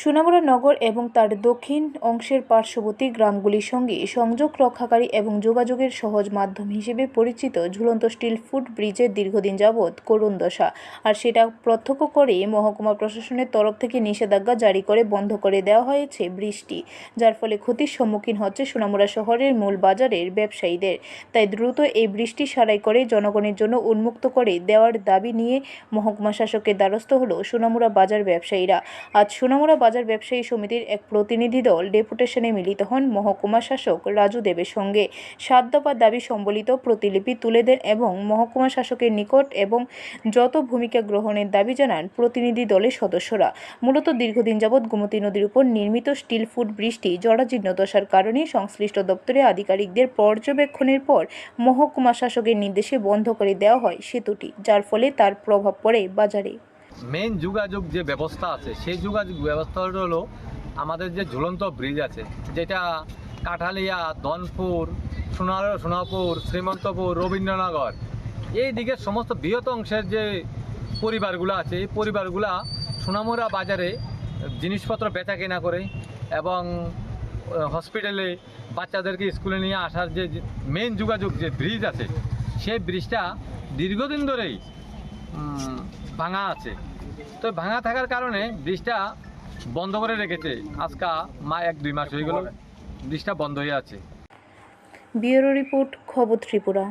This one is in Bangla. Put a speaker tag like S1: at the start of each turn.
S1: সোনামুড়া নগর এবং তার দক্ষিণ অংশের পার্শ্ববর্তী গ্রামগুলির সঙ্গে সংযোগ রক্ষাকারী এবং যোগাযোগের সহজ মাধ্যম হিসেবে পরিচিত ঝুলন্ত স্টিল ফুট ব্রিজের দীর্ঘদিন যাবৎ করুণ দশা। আর সেটা প্রত্যক্ষ করে মহকুমা প্রশাসনের তরফ থেকে নিষেধাজ্ঞা জারি করে বন্ধ করে দেওয়া হয়েছে বৃষ্টি যার ফলে ক্ষতির সম্মুখীন হচ্ছে সোনামুড়া শহরের মূল বাজারের ব্যবসায়ীদের। তাই দ্রুত এই বৃষ্টি সারাই করে জনগণের জন্য উন্মুক্ত করে দেওয়ার দাবি নিয়ে মহকুমা শাসকের দ্বারস্থ হল সোনামুড়া বাজার ব্যবসায়ীরা। আজ সোনামুড়া বাজার ব্যবসায়ী সমিতির এক প্রতিনিধি দল ডেপুটেশনে মিলিত হন মহকুমা শাসক রাজু দেবের সঙ্গে। সাত দাবি সম্বলিত প্রতিলিপি তুলে দেন এবং মহকুমা শাসকের নিকট এবং যত ভূমিকা গ্রহণের দাবি জানান প্রতিনিধি দলের সদস্যরা। মূলত দীর্ঘদিন যাবৎ গোমতী নদীর উপর নির্মিত স্টিল ফুট বৃষ্টি, জরাজীর্ণ দশার কারণে সংশ্লিষ্ট দপ্তরে আধিকারিকদের পর্যবেক্ষণের পর মহকুমা শাসকের নির্দেশে বন্ধ করে দেওয়া হয় সেতুটি, যার ফলে তার প্রভাব পড়ে বাজারে।
S2: মেন যোগাযোগ যে ব্যবস্থা আছে, সেই যোগাযোগ ব্যবস্থাটা হলো আমাদের যে ঝুলন্ত ব্রিজ আছে, যেটা কাঠালিয়া, ধনপুর, সোনার, সোনাপুর, শ্রীমন্তপুর, রবীন্দ্রনগর, এই দিকের সমস্ত বৃহৎ অংশের যে পরিবারগুলো আছে, এই পরিবারগুলা সোনামুড়া বাজারে জিনিসপত্র বেচা কেনা করে এবং হসপিটালে বাচ্চাদেরকে স্কুলে নিয়ে আসার যে মেন যোগাযোগ যে ব্রিজ আছে, সেই ব্রিজটা দীর্ঘদিন ধরেই ভাঙা আছে। তো ভাঙা থাকার কারণে ব্রিজটা বন্ধ করে রেখেছে। আজকা মা এক দুই মাস হয়ে গেল ব্রিজটা বন্ধ হয়ে আছে।
S1: ব্যুরো রিপোর্ট, খবর ত্রিপুরা।